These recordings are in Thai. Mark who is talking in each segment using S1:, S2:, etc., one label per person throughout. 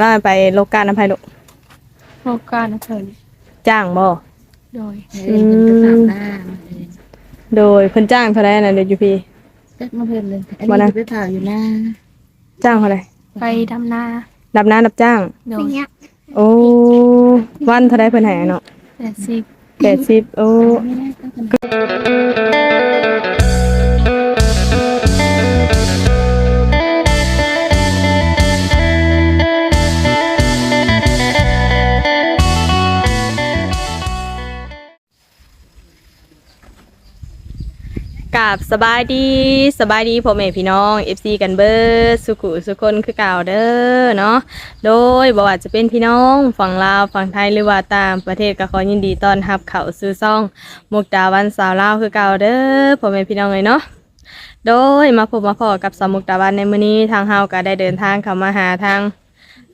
S1: เราไปโลกการอภัยลูก
S2: โครงการเถิน
S1: จ้างบ่
S2: โดย
S3: เอ้ยมันก็สามหน้ามาเอง
S1: โดยเพิ่นจ้างเท่าไหร่น่ะเดี๋ยวอยู่พี่
S3: จักมาเพิ่นเลยอัน
S1: บ่นะ
S3: นี้ไปผ่าอยู่หน้า
S1: จ้างเท่าไหร่
S2: ไปทำนา
S1: ดับน้าดับจ้าง
S2: โดย
S1: โอ้วันเท่าไหร่เพิ่นให้เนาะ
S2: แปดสิบ
S1: 80โอ้
S3: ไม่ได้ก็เป็น
S1: กราบสบายดีสบายดีพ่อแม่พี่น้อง FC กันเบิดสุขุสุคนคือเก่าเด้อเนาะโดยบ่ว่าจะเป็นพี่น้องฝั่งลาวฝั่งไทยหรือว่าตางประเทศก็ขอยินดีต้อนรับเข้าสู่ซ่องมุกดาวันสาวลาวคือเก่าเด้อพ่อแม่พี่น้องเลยเนาะโดยมาพบมาพอกับสาวมุกดาวันในมื้อนี้ทางเฮาก็ได้เดินทางเข้ามาหาทาง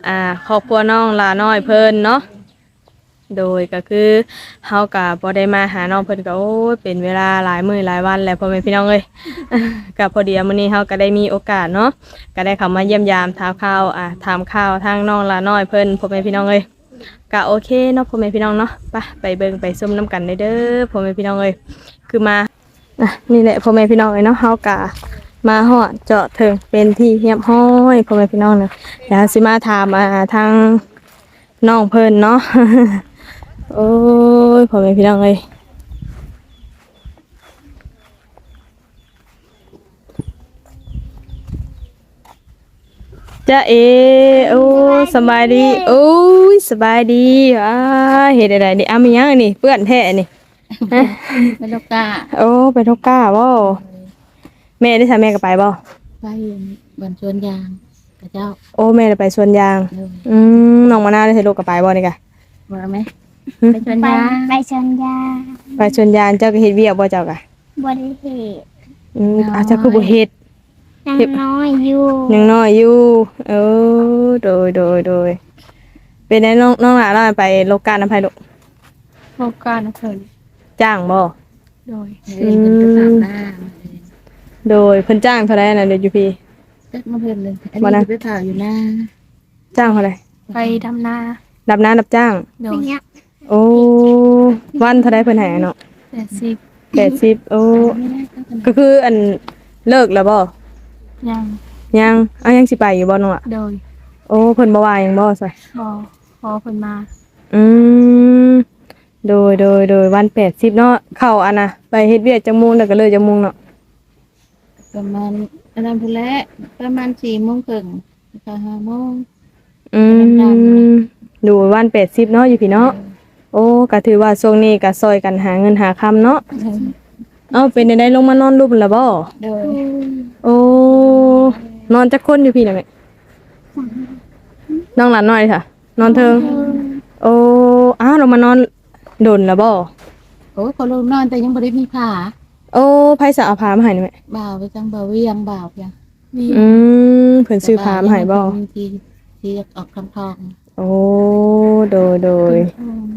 S1: อ่าครอบครัวน้องลาน้อยเพิ่นเนาะ โดยก็คือเฮากับพอได้มาหาน้องเพิ่นก็โอ้ยเป็นเวลาหลายมื้อหลายวันแล้วพ่อแม่พี่น้องเอ้ยกับพอดีมื้อนี้เฮาก็ได้มีโอกาสเนาะก็ได้เข้ามาเยี่ยมยามถามข่าวอะถามข่าวทางน้องลาน้อยเพิ่นพ่อแม่พี่น้องเอ้ยก็โอเคเนาะพ่อแม่พี่น้องเนาะไปไปเบิ่งไปซุ่มน้ำกันได้เด้อพ่อแม่พี่น้องเอ้ยคือมาอะนี่แหละพ่อแม่พี่น้องเอ้ยเนาะเฮาก็มาฮอดเจาะถึงเป็นที่เรียบร้อยพ่อแม่พี่น้องเนาะเดี๋ยวสิมาถามอ่าทางน้องเพิ่นเนาะ โอ้ยพ่อแม่พี่น้องเอ้ยจ้าเอโอ้สบายดีโอ้ยสบายดีอ่าเฮ็ดอะไรนี่อามีหยังนี่เปื้อนแท้นี่ฮะ
S3: ไม่ลูกกา
S1: โอ้ไปทกก้าบ่แม่ได้ทำแม่ก็ไปบ่
S3: ไปบนสวนยางกระเจ้า
S1: โอ้แม่ได้ไปสวนยาง
S3: เดิน
S1: อืมน้องมะนาวได้ใส่ลูกก็ไปบ่นี่กะ
S3: มาไหม
S1: หึ
S3: ไปสวน
S4: ไป
S3: ยาง
S4: ไปชนยา
S1: ไปสวนยางเจ้าก็เฮ็ดเวียกบ่เจ้ากะ
S4: บริเหตุ
S1: อืมอาจจะคือบ่เฮ็ด
S4: นางน้อยอยู่
S1: ยังน้อยอยู่ เออโดยโดยโดยเป็นไงน้องน้องหลานเราไปโลกการอภัยลูก
S2: โครงการเถิน
S1: จ้างบ่
S2: โดย
S3: เอ้ยมันก็สามหน้ามาเอง
S1: โดยเพิ่นจ้างเท่าไหร่น่ะเดี๋ยวอยู่พี่
S3: จักมาเพิ่นเลยอัน
S1: บ่นะ
S3: นี้ไปผ่าอยู่หน้า
S1: จ้างเท่าไหร่
S2: ไปทำนา
S1: ดับน้าดับจ้าง
S2: โด
S4: เป็น
S2: ย
S4: เนี้ย
S1: โอ้วันเท่าไหร่เพิ่นให้เนาะ
S2: แปดสิบ
S1: 80โอ้
S3: ไม่ได้ก็เป็น
S1: ก็คืออันเลิกแล้วบ่
S2: ยัง
S1: ยังเอายังสิไปอยู่บ่น้องล่ะ
S2: โดย
S1: โอ้เพิ่นบ่ว่าหยังบ่ซะ
S2: พอพอคนมา
S1: อืมโดยโดยโดยวัน80เนาะเข้าอันน่ะไปเฮ็ดเวียกจังโมงแล้วก็เลิกจังโมงเนาะ
S3: ประมาณอันนั้นพุ่นแหละประมาณสี่โมงครึ่งก็ห้าโมง
S1: อืมดูวันแปดสิบเนาะอยู่พี่เนาะ โอ้ก็ถือว่าช่วงนี้ก็ซอยกันหาเงินหาคำเนาะเอาเป็นได้ลงมานอนรูปแล้วบ่
S3: โดย
S1: โอ้นอนจักคนอยู่พี่น่ะแม่น้องหลานน้อยค่ะนอนเทิงโอ้อ้าวลงมานอนโดนแล้วบ่
S3: โอ้ยเขาลงนอนแต่ยังบ่ได้มีผ้า
S1: โอ้ไผสเอาพามาให้นี่แม่
S3: บ่าวไปจังบ่าวเวียงบ่าวเพียง
S2: มี
S1: อืมเพิ่นซื้อพามาให้บ่
S3: มีทีที่ออกคำทอง
S1: โอ้โดยโดย
S2: อืม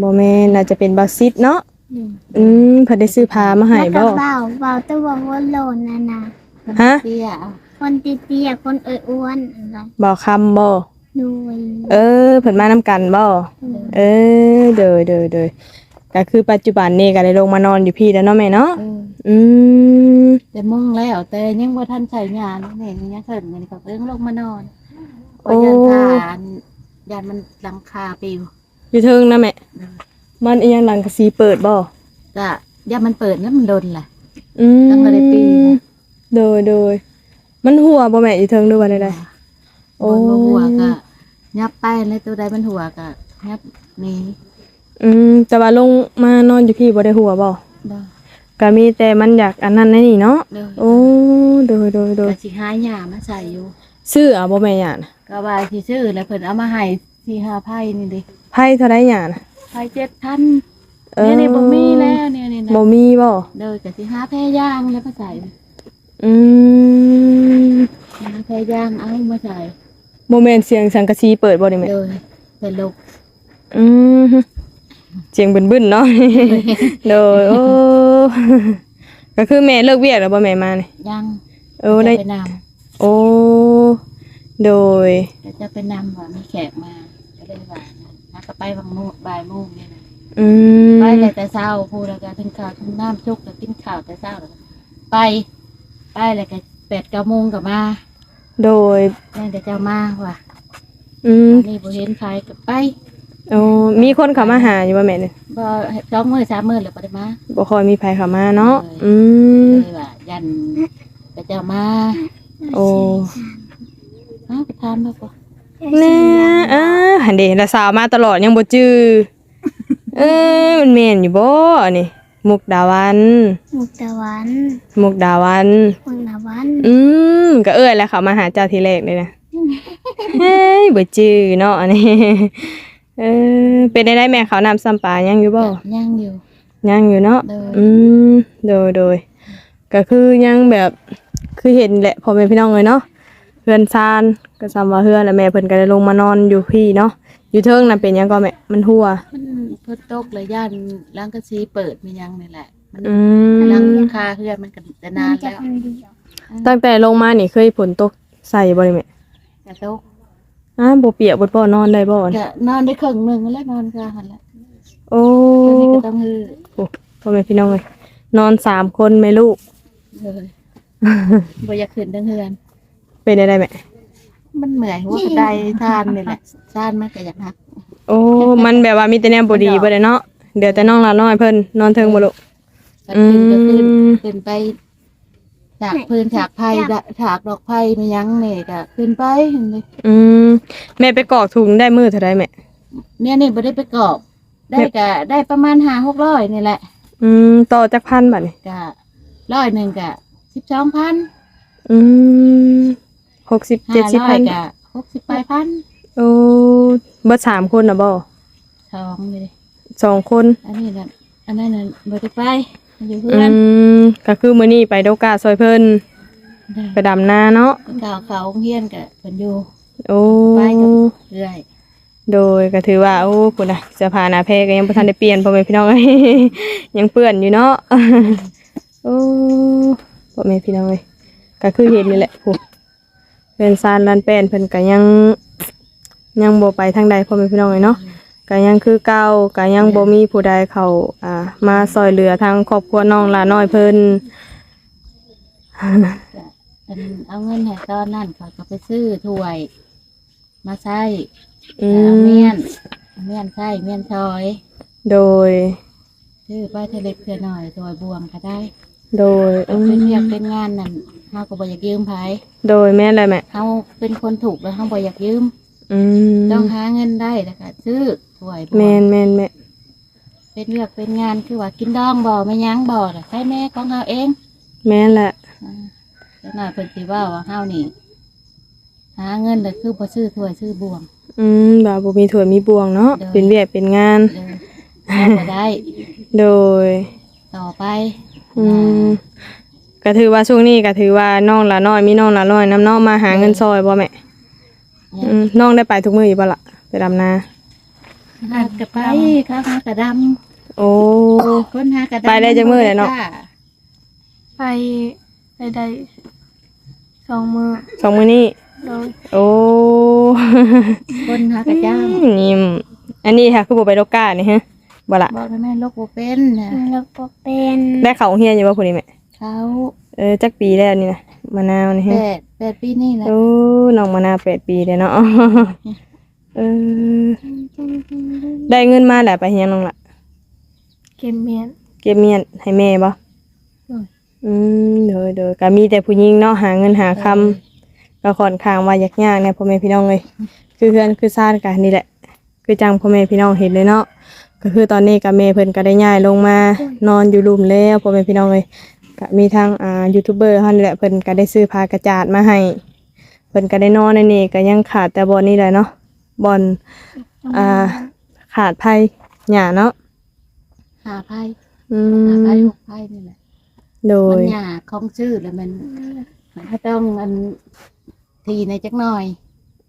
S1: บ่แม่นน่าจะเป็นบักซิดเนาะ
S2: นี่
S1: อืมเพิ่นได้ซื้อพามาให้
S4: แล้ว
S1: บ่
S4: ก็เบาเบาตัวว่าโลนนะนะ
S1: ฮะ
S3: เตี้ย
S4: คนเตี้ยๆคนอ้วนๆอะไร
S1: บ่คำบ่
S4: ดูย
S1: เออเพิ่นมานำกันบ่เออเดยเดยเดยก็คือปัจจุบันนี้ก็ได้ลงมานอนอยู่พี่แล้วเนาะแม่เนาะ
S3: เออ
S1: อืม
S3: แต่มุ่งแล้วแต่ยังบ่ทันใช้งานนี่ยังเถินกันก็เอิ้งลงมานอนก็ยันทานยันมันหลังคาปิว
S1: อยู่เทิงนะแม่มันอีหยังหลังกะสีเปิดบ่
S3: ก็ยันมันเปิดแล้วมันโดนแหละ
S1: อืม
S3: ตั้งแต่ได้ปีนะ
S1: โดยโดยมันหัวบ่แม่อยู่เทิงด้วยว่าได้โอ้
S3: โอ้หัวก็ยับไปแล้วตัวใดมันหัวก็ยับนี่
S1: อืมแต่ว่าลงมานอนอยู่พี่บ่ได้หัวบ่
S3: บ่
S1: ก็มีแต่มันอยากอันนั้นนั่นนี่เนาะ
S3: เด้อ
S1: โอ้โดยโดยโดย
S3: ก็สิหาหญ้ามาใส่อยู่
S1: ซื้อเอาบ่แม่หยานะ
S3: ก็ว่าสิซื้อแล้วเพิ่นเอามาให้ ที่หาไผ่นี่ดิ
S1: ไผเท่าไดหยานะ
S3: ไผ่7,000เนี่ยนี่บ่มีแล้วเนี่ยนี่นะ
S1: บ่มีบ่
S3: เด้อก็สิหาแพรย่างแล้วมาใส่
S1: อืม
S3: หาแพรย่างเอามาใส่
S1: บ่แม่นเสียงสังกะสีเปิดบ่นี่แม่
S3: เด้อเป็นลูก
S1: อืมเสียงบึนๆเนาะโดยโอ้ก็คือแม่เลิกเวียกแล้วบ่แม่มานี่
S3: ย่าง
S1: เออได้
S3: ไปน
S1: โอ้โดย
S3: ก็จะไปนำว่ามีแขกมาก็ เลยว่านะก็ไปบางโมงบ่ายโมงเนี่ยนะ
S1: อืม
S3: ไปแต่แต่เช้าพูดแล้วก็ถึงข้าวถึงน้ำชุกแล้วกินข้าวแต่เช้าแล้วก็ไป ไปแล้วก็แปดเก้าโมงก็มา
S1: โดย
S3: แม่จะเจ้ามาว่ะ
S1: อืม
S3: อันนี่บ่เห็นใครก็ไป
S1: โอ้มีคนเข้ามาหาอยู่บ่แม่เนี่ย
S3: บ่สองมื้อสามมื้อแล้วบ่ได้มา
S1: บ่ค่อยมีไผเข้ามาเนาะ
S3: เลย
S1: อืม
S3: เลยว่ายันแต่เจ้ามา
S1: โอ้
S3: เอ้าไปทานมาบ่
S1: แน่อ่าหันเดละสาวมาตลอดยังบ่จื้อเอ้ยมันแม่นอยู่บ่นี่ มุกดาวัน
S4: มุกตะวัน
S1: มุกดาวัน
S4: มุกตะวัน
S1: อืมก็เอ้ยแล้วเขามาหาเจ้าทีแรกเลยนะเฮ้ยบ่จื้อเนาะอันนี้เออเป็นได้ได้แม่เขาวนำซ้ำปลายังอยู่บ่
S3: ยังอยู่
S1: ยังอยู่เนาะ
S3: เลย
S1: อืมโดยโดยก็คือยังแบบคือเห็นแหละพ่อแม่พี่น้องเลยเนาะ เฮือนซานก็ซ้ำว่าเฮือนแล้วแม่เพิ่นก็ได้ลงมานอนอยู่พี่เนาะอยู่เทิงน่ะเป็นหยังก็แม่มันหัว
S3: มันเพิ่นตกเลยย่านล้างกระซีเปิดมียังนี่แหละ มัน
S1: อื
S3: ล้าง
S1: ม
S3: คาเฮือนมันก็จะ
S4: นานา
S3: น
S4: จะ
S3: แล้ว
S4: คนเดียว
S1: ตั้งแต่ลงมานี่เคยฝนตกใส่บ่ได้แม่
S3: จะตก
S1: อ้าบ่เปียกบ่บ่นอนได้บ่
S3: จะนอนได้ครึ่งหนึงแล้วนอนก็หั่นแหละ
S1: โอ้
S3: ตัวนี้ก็ต้องฮือ
S1: โอ้พ่อแม่พี่น้องเลยนอนสามคนแม่ลูก
S3: เลยบ่อยากขึ้นทั้งเฮือน
S1: เป็นได้ได้แม่
S3: มันเหนื่อยหัวกระไดทานนี่แหละทานมันก็อยากหัก
S1: โอ้ มันแบบว่ามีแต่แนวบ่ดีบ่ได้เนาะเดี๋ยวแต่น้องละน้อยเพิ่นนอนเทิงบ่ลูก
S3: ก็ขึ้นก็ขึ้น
S1: อืม
S3: ขึ้นไปฉากพื้นฉากไผ่ดะฉากดอกไผ่มียังนี่ก็ขึ้นไปเห็นไหม
S1: อืมแม่ไปกรอกถุงได้มือเท่าไรแม่
S3: เนี่ยนี่บ่ได้ไปกรอบ ได้ก็ได้ประมาณห้าหกร้อยนี่แหละ
S1: อืมต่อจากพันบาทนี่
S3: ก็ร้อยหนึ่งก็สิบสองพัน
S1: อืม หกสิบ
S3: ห้า
S1: เจ็ดสิบ
S3: ร้อ
S1: พั
S3: ย
S1: น
S3: ก็หกสิบแปดพัน
S1: โอ้เบิดสามคนนะบ่
S3: สองเลย
S1: สองคน
S3: อันนี้น่ะอันนั้นน่ะบ่ได้ไปอยู่
S1: อื
S3: เพื่อน
S1: มก็คือมื้อนี้ไปโดกาซอยเพิ่นไปดำนาเนาะ
S3: ข่าวเขาโรงเฮียนก็เพิ่นอยู่
S1: โอ้
S3: ไปกับเรื่อย
S1: โดยก็ถือว่าโอ้คุณน่ะเสื้อผ้าหน้าแพรก็ยังบ่ทันได้เปลี่ยนพ่อแม่พี่น้องเอ้ย ยังเปื้อนอยู่เนาะ โอ้พ่อแม่พี่น้องเอ้ยก็คือเห็นนี่แหละผู้ เพิ่นซานลันแป้นเพิ่นก็ยังยังบ่ไปทางใดพ่อแม่พี่น้องเอ้ยเนาะก็ยังคือเก่าก็ยังบ่มีผู้ใดเข้าอ่ามาซอยเหลือทางครอบครัวน้องหลาน้อยเพิ่น
S3: ก็อันเอาเงินให้ตอนนั้นเขาก็ไปซื้อถ้วย มาใส่
S1: อื
S3: เอา
S1: ม
S3: เมียนเอาเมียนใส่เมียนซอย
S1: โดย
S3: ซื้อไปเทเล็กเทหน่อยถ้วยบวงก็ได้
S1: โดยอื
S3: เป็นเรียก
S1: ม
S3: เป็นงานนั่น เฮาก็บ่อยากยืมไผ
S1: โดยแม่นอะไรแม่
S3: เฮาเป็นคนถูกแล้วเฮาบ่อยากยืม
S1: อืม
S3: ต้องหาเงินได้แล้วก็ซื้อถ้วยบว
S1: แม่
S3: ง
S1: นแม่นแม่
S3: เป็นเรียกเป็นงานคือว่ากินดองบ่ไม่ยั้งบ่ล่ะใช่แม่ของเฮาเอง
S1: แม่นแหละ
S3: อ่าแล้วน่อยเพิ่นสิว่าว่าเฮานี่ หาเงินแล้วคือบ่ซื้อถ้วยซื้อบวง
S1: อืมบ่าบ่มีถั่วมีบวงเนาะ
S3: โดย
S1: เป็นเวียกเป็นงาน
S3: เลยเฮาบ่ได้
S1: โดย
S3: ต่อไป
S1: อืม ก็ถือว่าช่วงนี้ก็ถือว่าน้องละน้อยมีน้องละน้อยน้ำน้องมาหาเงินซอยบ่แม่
S3: เนี่ย
S1: อืมน้องได้ไปทุกมื้ออยู่บ่ล่ะไปดำนา
S3: หากระไปข้าวหากระด
S1: โอ้ำ
S3: คนหากระดำ
S1: ไปได้จักมื้อเลยเนาะ
S2: ไปไปได้สองมือ
S1: สองมื้อนี้
S2: โดย
S1: โอ้
S3: คนหากระจ้าง
S1: นี่อันนี้ค่ะคือบ่ไปโลกานี่ฮะบ่ล่ะ
S3: บอกให้แม่โรคบ่เป็นนะ
S4: แล้วก็เป็น
S1: ได้เข้าโรงเรียนอยู่บ่พุ่นนี่แม่
S3: เขา
S1: เออจักปีแล้วนี่นะมะนาวนี่
S3: แป
S1: ฮะ
S3: ดแปดปีนี่แหละ
S1: โอ้น้องมะนาวแปดปีแล้วเนาะเออได้เงินมาแหละไปเฮียนน้องละ
S2: เกมเมียน
S1: เก็บเมียนให้แม่บ่
S2: อืม
S1: อืมเดยเดยก็มีแต่ผู้หญิงเนาะหาเงินหาคำก็ค่อนข้างว่ายากยากเนี่ยพ่อแม่พี่น้องเลยคือเพื่อนคือซ่านกันนี่แหละ คือจังพ่อแม่พี่น้องเห็นเลยเนาะก็คือตอนนี้กับแม่เพิ่นก็ได้ย้ายลงมานอนอยู่รูมแล้วพ่อแม่พี่น้องเลย ก็มีทางอ่ายูทูบเบอร์เฮานี่แหละเพิ่นก็ได้ซื้อผ้ากระจาดมาให้เพิ่นก็ได้นอนในนี่ก็ยังขาดแต่บอลนี่แหละเนาะบอลอ่าขาดไผ่หญ้าเนาะ
S3: หาไพ่
S1: อื
S3: หาไพ่
S1: ม
S3: หกไพ่นี่แหละ
S1: โด
S3: มัน
S1: ย
S3: หยาของชื่อแล้วมันมันก็ต้องอันทีในจักหน่อย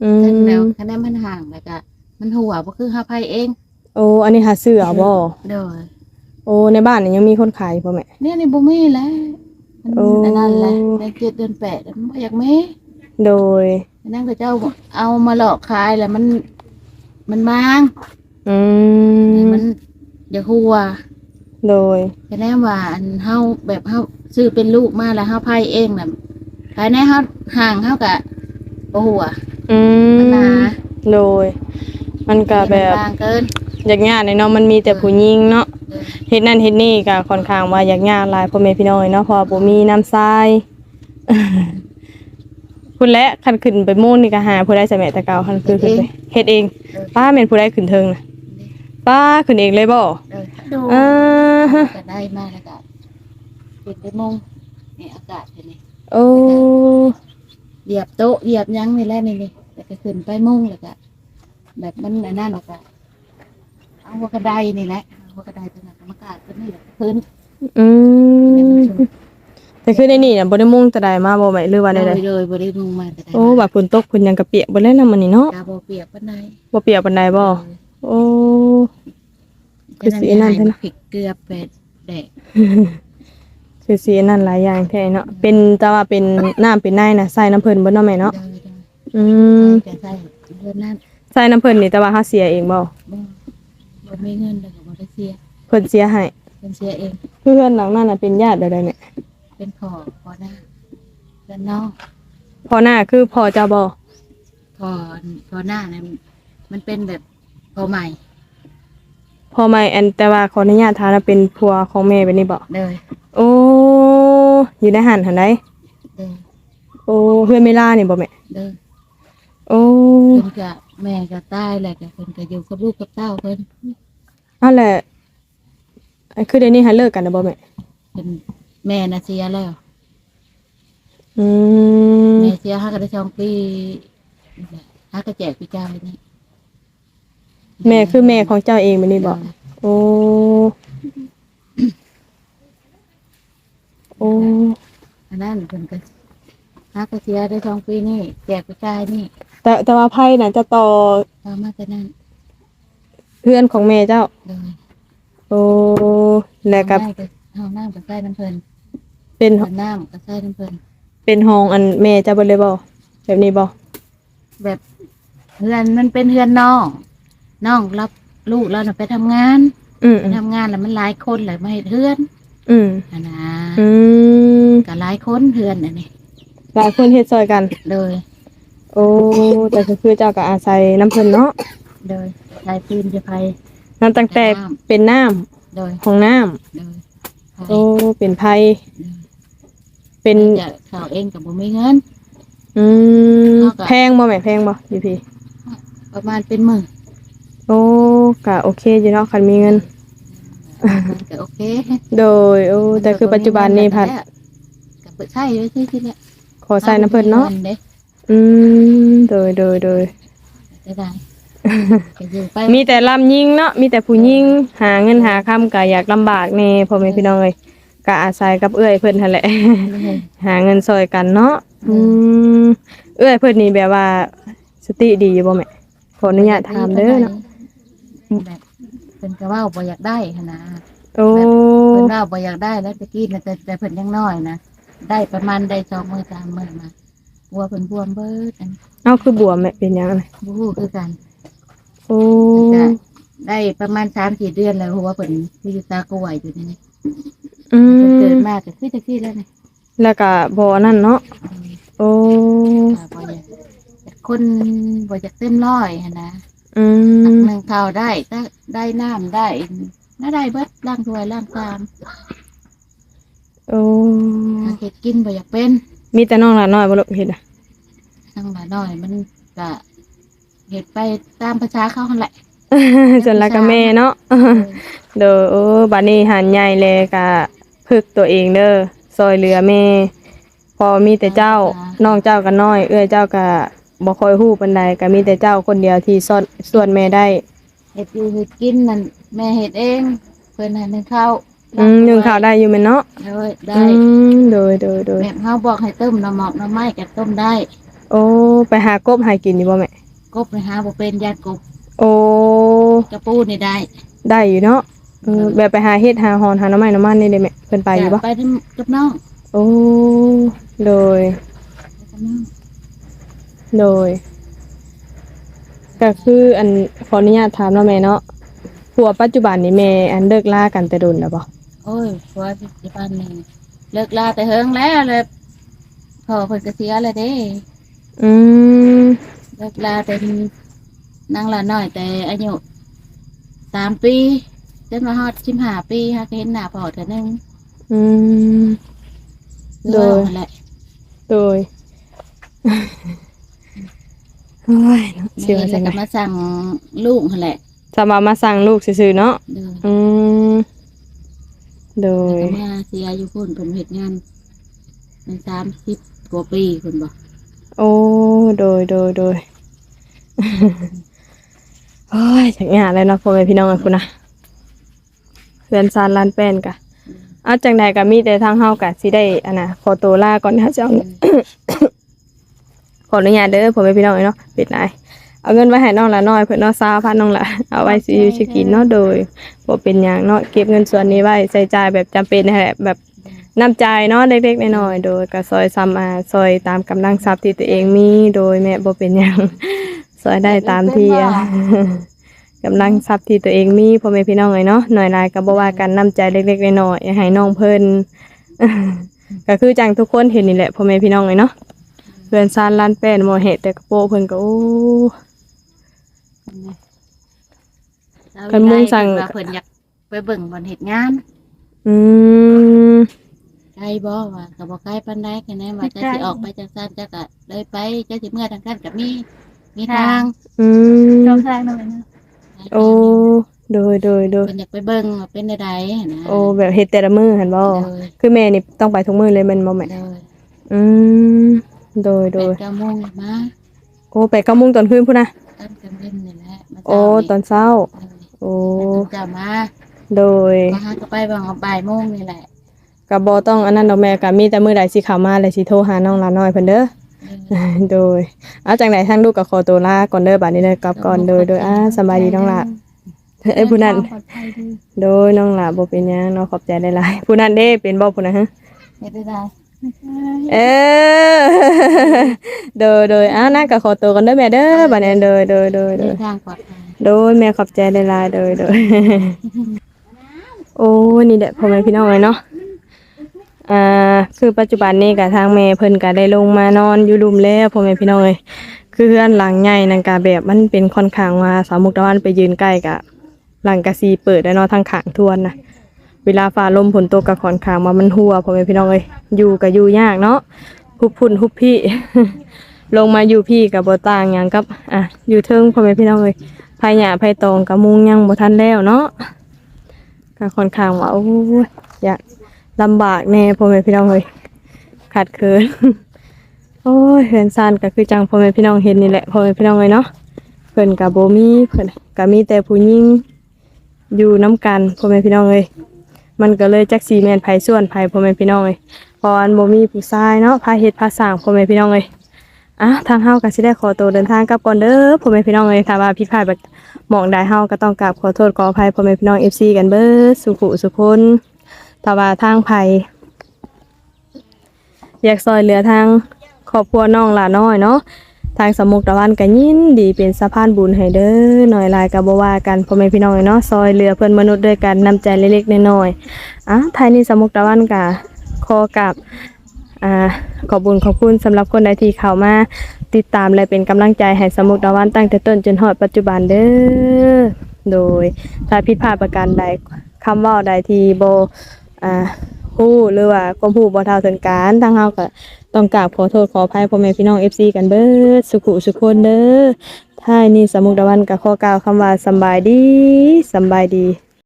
S1: อื
S3: ถึงแล้ว
S1: ม
S3: คะแนนมันห่างแล้วก็มันหัวก็คือหาไพ่เอง
S1: โอ้อันนี้หาซื้อเอาบ่
S3: เด้อ
S1: โอ้ในบ้านนี่ยังมีคนขายอยู่ป่ะแม่
S3: เนี่ยในบุมีแล้วมัน
S1: โอ้
S3: อันนั้นแหละในเจ็ดเดือนแปดมันบ่อยากมี
S1: โดย
S3: นั่นก็เจ้าเอามาหลอกขายแล้วมัน มันบาง
S1: อืม
S3: มันอย่าหัว
S1: โดย
S3: แต่แน่ว่าอันเฮาแบบเฮาซื้อเป็นลูกมาแล้วเฮาไผเองน่ะภายในเฮาห่างเฮากะบ่หัว
S1: อื
S3: มันห
S1: ม
S3: นา
S1: โดย มันก็แบบ
S3: มันบางเกิน
S1: อยากงานเนาะมันมีแต่ผู้หญิงเนาะ
S3: เออ
S1: เฮ็ดนั่นเฮ็ดนี่ก็ค่อนข้างว่าอยากงานหลายพ่อแม่พี่น้องเนาะเพอบ่มีน้ำทรายพุ่นและคันขึ้นไปมุ่นนี่ก็หาผู้ใดใส่แม่แต่เก่าคันคือขึ้นไปเฮ็ดเอง ป้าแม่นผู้ใดขึ้นเทิงน่ะป้าขึ้นเองเลยบ่
S3: เออ
S2: โดย
S1: อ่าฮะ
S3: ก็ได้มาแล้วก็ปิดไปมงนี่อากาศเป็นนี่
S1: โอ้
S3: เหยียบโต๊ะเหยียบหยังนี่แหละนี่นี่แล้วก็ขึ้นไปมุงแล้วก็แบบมันอันนั่นแล้วก็เอาหัวกระไดนี่แหละเอาหัวกระไดเป็น อากาศเป็นนี่แหละพื้น
S1: อื
S3: ให้มัน
S1: ม
S3: ชุ่ม
S1: แต่คือในนี่น่ะบ่ได้มุ่งแต่ใดมาบ่แม่หรือว่า
S3: โด
S1: ใด
S3: ยโดยบริมุงมาแต่ใด
S1: ๆโอ้ว่าฝนตกเพิ่นยังกระเปียกบ่แล้วนำมื้อนี้เนาะ
S3: กาโบเปียกปานใด
S1: บ่เปียกปานใดบ่โอ้คือสีนั่นใช่ไหม
S3: ผิดเกลือเป็ดแดก
S1: คือสีนั่นหลายอย่างแท้เนาะเป็นแต่ว่าเป็นน้ำเป็นในน่ะใส่น้ำเพิ่นบ่เนาะแม่เนาะ
S3: โดยโดย
S1: อืม
S3: จะใส่เรือนนั่น
S1: ใส่น้ำเพิ่นนี่แต่ว่าเฮาเสียเองบ่
S3: บ่บ่มีเงินเลยก็บ่ได้เสีย
S1: เพิ่นเสียให้
S3: เป็นเสียเอง
S1: เพื่อนหลังนั้นน่ะเป็นญาติใดๆแม่
S3: เป็นขอพอหน้าเรือนน้อง
S1: พ่อหน้าคือพ่อเจ้าบ่
S3: พอพอหน้าเนี่ยมันเป็นแบบพอใหม่
S1: พ่อไม่อันแต่ว่าขออนุญาตถามว่าเป็นผัวของแม่เป็นนี่บ่
S3: เลย
S1: โอ้อยู่ในหันหันได
S3: เดิน
S1: โอ้เพื่อนไม่ล่านี่บ่แม่
S3: เดิน
S1: โอ้
S3: เพิ่นก็แม่ก็ตายแหละก็เพิ่นก็อยู่กับลูกกับเต้าเพิ่น
S1: นั่นแหละ อันคือเดี๋ยวนี้หันเลิกกันนะบ่แม่
S3: เป็นแม่น่ะเสียแล้ว
S1: อืม
S3: แม่เสียห้าก็ได้สองปีนี่แหละห้าก็แจกปีกายนี่
S1: แม่คือแม่ของเจ้าเองเป็นนี่บ่โอ้โอ้
S3: อันนั้นเพิ่นก็ห้าก็เสียได้สองปีนี่แจกปีกายนี่
S1: แต่แต่ว่าไพ่น่ะจะต่อ
S3: ต่อมาแต่นั้น
S1: เพื่อนของแม่เจ้า
S3: เลย
S1: โอ้แล้วกับ
S3: ห้องน้ำก็ใส่น้ำเพิ่น
S1: เป็น
S3: ห้องน้ำก็ใส่น้ำเพิ่น
S1: เป็นห้องอันแม่เจ้าเบ่เลยบ่แบบนี้บ่
S3: แบบเฮือนมันเป็นเฮือนน้องน้องรับลูกแล้วน่ะไปทำงาน
S1: อืม
S3: ไปทำงานแล้วมันหลายคนเลยมาเฮ็ดเฮือน
S1: อืม
S3: อันนะ
S1: อืม
S3: ก็หลายคนเฮือนอันนี้
S1: หลายคนเฮ็ดซอยกัน
S3: เลย
S1: โอ้แต่ก็คือเจ้าก็อาศัยน้ำเพิ่นเนาะ
S3: เลยชายปืนจะไป
S1: นั่นตั้งแต่เป็นน้ำ
S3: โดย
S1: ของน้ำ
S3: โดยไป
S1: โอ้เป็นไผ
S3: อืม
S1: เป็น
S3: จะข่าวเองกับบ่มีเงิน
S1: อืม
S3: เอาก็
S1: แพงบ่แม่แพงบ่อยู่พี่
S3: ประมาณเป็นหมื่น
S1: โอ้ก็โอเคอยู่เนาะคันมีเงิน
S3: มันก็โอเค
S1: โดยโอ้แต่คือปัจจุบันนี้พัด
S3: กับเปิดใช่ไว้ที่ที่แหละ
S1: ขอใส่น้ำเพิ่นเนาะ
S3: เด้
S1: อืมโดยโดยโดย
S3: ได้ได้ก็อยู่ไป
S1: มีแต่ลำยิงเนาะมีแต่ผู้ยิงหาเงินหาค่ำก็อยากลำบากแน่พ่อแม่พี่น้องเอ้ยก็อาศัยกับเอื้อยเพิ่นหั่นแหละ
S3: เลย
S1: หาเงินซอยกันเนาะอืมเอื้อยเพิ่นนี่แบบว่า สติดีอยู่บ่แม่ขออนุญาตถามเด้อเนาะ
S3: แบบเป็นก็ว่าบ่อยากได้หั้นนะ
S1: โอ้
S3: เพิ่นว่าบ่อยากได้แล้วตะกี้นะแต่แต่เพิ่นยังน้อยนะได้ประมาณได้สองมื้อสามมื้อมาบัวเพิ่นบวมเบิดอัน
S1: เอาคือบวมแม่เป็นหยังไง
S3: บ่ฮู้คือกัน
S1: โอ้
S3: ก็ได้ประมาณสามสี่เดือนแล้วเพราะว่าเพิ่นมีตากล้วยอยู่นี่นี่
S1: อื
S3: เพิ่น
S1: ม
S3: เกิดมาก็คือจังซี่แล้วนี่
S1: แล้วก็บ่นั่นเนาะโอ้
S3: ก็บ่อยากแต่คนบ่อยากเต็มร้อยหั้นนะ
S1: อื
S3: ตัก
S1: ม
S3: หนึ่งข้าวได้ได้ได้น้ำได้น่าได้เบิดล้างถ้วยล้างจาน
S1: โอ้
S3: หาเฮ็ดกินบ่อยากเป็น
S1: มีแต่น้องหลานน้อยบ่ลูกเฮ็ดน่ะ
S3: ทั้งหลายน้อยมันก็ เฮ็ดไปตามภาษาเขาหั่นแหละ
S1: จนละก็แม่เนาะเด้อโอ้บัดนี้หันใหญ่เลยก็พึกตัวเองเด้อซอยเหลือแม่ พอมีแต่เจ้าน้องเจ้าก็น้อย เอื้อยเจ้าก็บ่ค่อยฮู้ปานใดก็มีแต่เจ้าคนเดียวที่ซ่อนส่วนแม่ได้
S3: เฮ็ดอยู่เฮ็ดกินนั่นแม่เฮ็ดเองเพิ่นให้นึ่งข้าว
S1: อืมนึ่งข้าวได้อยู่แม่นเนาะ
S3: ได้ได้
S1: อืมโดยโดยโดย
S3: แบบเฮาบอกให้ต้มน้ำหมอกน้ำไม้ก็ต้มได้
S1: โอ้ไปหากบหากินอยู่บ่แม่
S3: กบนะฮะบ่เป็นญาติกบ
S1: โอ้
S3: กระปูนี่ได้
S1: ได้อยู่เนาะเออแบบไปหาเฮ็ดหาหอนหาหน้ำไม้น้ำมันนี่ได้แม่เพิ่นไปอยู่บ่
S3: ไปกับน้อง
S1: โอ้โดย
S3: ไปกับน้อง
S1: โดยก็คืออันขออนุญาตถามเนาะแม่เนาะผัวปัจจุบันนี่แม่อันเลิกลากันแต่โดนแล้วบ่
S3: โอ้ยผัวปัจจุบันนี่เลิกลาแต่เฮิงแล้วเลยพอเพิ่นก็เสียแล้วเด้
S1: อืม
S3: เลิกลาแต่นางละน้อยแต่อายุสามปีจนมาฮอดสิบห้าปีฮะก็เห็นหน้าพ่อเธอหนึง
S1: อืม โด
S3: โด
S1: ย
S3: ยแหละ
S1: โดยโอ้ยเนาะเสีย
S3: นี่
S1: จั
S3: แล้ว
S1: ง
S3: ก็
S1: ได๋
S3: มาสั่งลูกหั่นแหละ
S1: จะมามาสั่งลูกซื่อๆเนาะ
S3: โดย
S1: อืมโด
S3: แล้ว
S1: ย
S3: ก็มาเสียอยู่พุ่นเพิ่นเฮ็ดงานเป็นสามสิบกว่าปีเพิ่นบอก
S1: โอ้ โดยโดยโดยโอ้ยจักงานเลยเนาะพ่อแม่พี่น้องกันคุณนะเพื่อนซานลานแป้นกะเอาจังใดก็มีแต่ทางเฮากะสิได้อันน่ะขอตัวลาก่อนนะเจ้าขออนุญาตเด้อพ่อแม่พี่น้องเนาะปิดนายเอาเงินไว้ให้น้องละน้อยเพิ่อนเนาะซาพันน้องละเอาไว้ซื้ออยู่สิกินเนาะโดยบ่เป็นหยังเนาะเก็บเงินส่วนนี้ไว้ใช้จ่ายแบบจำเป็นนั่นแหละแบบ น้ำใจเนาะเล็กๆน้อยๆโดยก็ซอยซ้ำอาซอยตามกำลังทรัพย์ที่ตัวเองมีโดยแม่บ่เป็นหยังซอยได้ตามที่อะกำลังทรัพย์ที่ตัวเองมีพ่อแม่พี่น้องเอ้ยเนาะหน่อยหลายก็บ่ว่ากันน้ำใจเล็กๆน้อยๆให้น้องเพิ่นก็คือจังทุกคนเห็นนี่แหละพ่อแม่พี่น้องเอ้ยเนาะเพื่อนซานลานแป้นบ่เฮ็ดแต่กระโปรงเพิ่นก็โอ้เพิ่นมุ่งสั่ง
S3: เพิ่นว่าเพิ่นอยากไปเบิ่งบ่อนเฮ็ดงาน
S1: อืม
S3: ไกลบ่ว่าก็บ่ไกลปานใดแค่นั้นว่าจะสิออกไปจังซั่นจะก็เลยไปจะสิเมื่อทางกันก็มี มีทาง
S1: อืม
S2: จอมทางหน่อยนะ
S1: โอ้โดยโดยโดย
S3: เพิ่นอยากไปเบิ่งว่าเป็นใดๆหั้นนะ
S1: โอ้แบบเฮ็ดแต่ละมื้อหั่นบ่
S3: โดย
S1: คือแม่นี่ต้องไปทุกมื้อเลยแม่นบ่แม่
S3: โดย
S1: อืมโดยโด
S3: เป็
S1: ย
S3: นเก้าโมงมา
S1: โอ้ไป9:00นตอนคืนพุ่นนะ
S3: ต้นกันเล่นนี่แหละมา
S1: โอ้ตอนเช้า โอ้
S3: โอ้เจ้ามา
S1: โดย
S3: มาหาก็ไปบางบ่ายโมงนี่แหละ
S1: ก็บ่ต้องอันนั้นดอกแม่ก็มีแต่มื้อใดสิเข้ามาแล้วสิโทรหาน้องลาน้อยเพิ่นเด้อ
S3: เออ
S1: โดยเอาจังไดทางลูกก็ขอตัวลาก่อนเด้อบัดนี้เด้อกลับก่อนโดยโดยอ่าสบายดีน้องละเอ้ยผู้นั้น
S2: ปลอดภัยดี
S1: โดยน้องละบ่เป็นหยังเนาะขอบใจหลายๆผู้นั้นเด้เป็นบ่ผู้นั้นฮะ
S3: เฮ็ดได้ได้
S1: เออโดยโดยอ้าวนั่นก็ขอตัวกันเด้อแม่เด้อบัดนี้โดยโดยโดยโด
S3: เดิ
S1: ย
S3: นทางปลอดภัย
S1: โดยแม่ขอบใจหลายๆโดยโดยโอ้นี่แหละพ่อแม่พี่น้องเลยเนาะ อ่าคือปัจจุบันนี้กับทางแม่เพิ่นก็ได้ลงมานอนอยู่รุมแล้วพ่อแม่พี่น้องเลยคือเรือนหลังใหญ่นั่นก็แบบมันเป็นค่อนข้างว่าสาวมุกตะวันไปยืนใกล้กับหลังกะซีเปิดได้วเนาะทางขางทวนนะเวลาฟ้าลมฝนตกกับคอนข้างว่ามันหัวพ่อแม่พี่น้องเลยอยู่ก็อยู่ยากเนาะหุบพุ่นหุบพี่ ลงมาอยู่พี่กับบ่ต่างหยังกับอะอยู่เทิงพ่อแม่พี่น้องเลยภายหยาภายตองกับมุงยังบ่ทันแล้วเนาะก็ค่อนข้างว่าโอ้ยอยาก ลำบากแน่พ่อแม่พี่น้องเลยขาดเคินโอ้ยเฮือนซานก็คือจังพ่อแม่พี่น้องเห็นนี่แหละพ่อแม่พี่น้องเลยเนาะเพิ่นกับโบมีเพิ่นก็มีแต่ผู้หญิงอยู่น้ำกันพ่อแม่พี่น้องเลยมันก็เลยจักสีแมนไผส่วนไผพ่อแม่พี่น้องเลยพออันโบมีผู้ชายเนาะพาเฮ็ดพาสร้างพ่อแม่พี่น้องเลยอะทางเฮาก็สิได้ขอตัวเดินทางกลับก่อนเด้อพ่อแม่พี่น้องเลยถ้าว่าผิดพลาดแบบมองใดเฮาก็ต้องกราบขอโทษขออภัยพ่อแม่พี่น้อง FC กันเบิดสุขุสุคน ถ้าว่าทางไผอยากซอยเหลือทางครอบครัวน้องหลาน้อยเนาะทางสมุกตะวันก็ยินดีเป็นสะพานบุญให้เด้อหน่อยลายก็บ่ว่ากันพ่อแม่พี่น้องเนาะซอยเหลือเพิ่อนมนุษย์ด้วยกันนำใจเล็กๆน้อยๆอะท้ายนี้สมุกตะวันก็ขอกับอ่าขอบคุญขอบคุณสำหรับคนใดที่เข้ามาติดตามและเป็นกำลังใจให้สมุกตะวันตั้งแต่ต้นจนฮอดปัจจุบันเด้อโดยถ้าผิดพลาดประการใดคำเว้าใดที่บ่ อ่าฮู้หรือว่าความฮู้บ่เท่าถึงการทางเฮาก็ต้องกราบขอโทษขออภัยพ่อแม่พี่น้อง FC กันเบิดสุขุสุขคนเด้อท้ายนี้สมุกตะวันก็ขอกล่าวคำว่าสำบายดีสำบายดี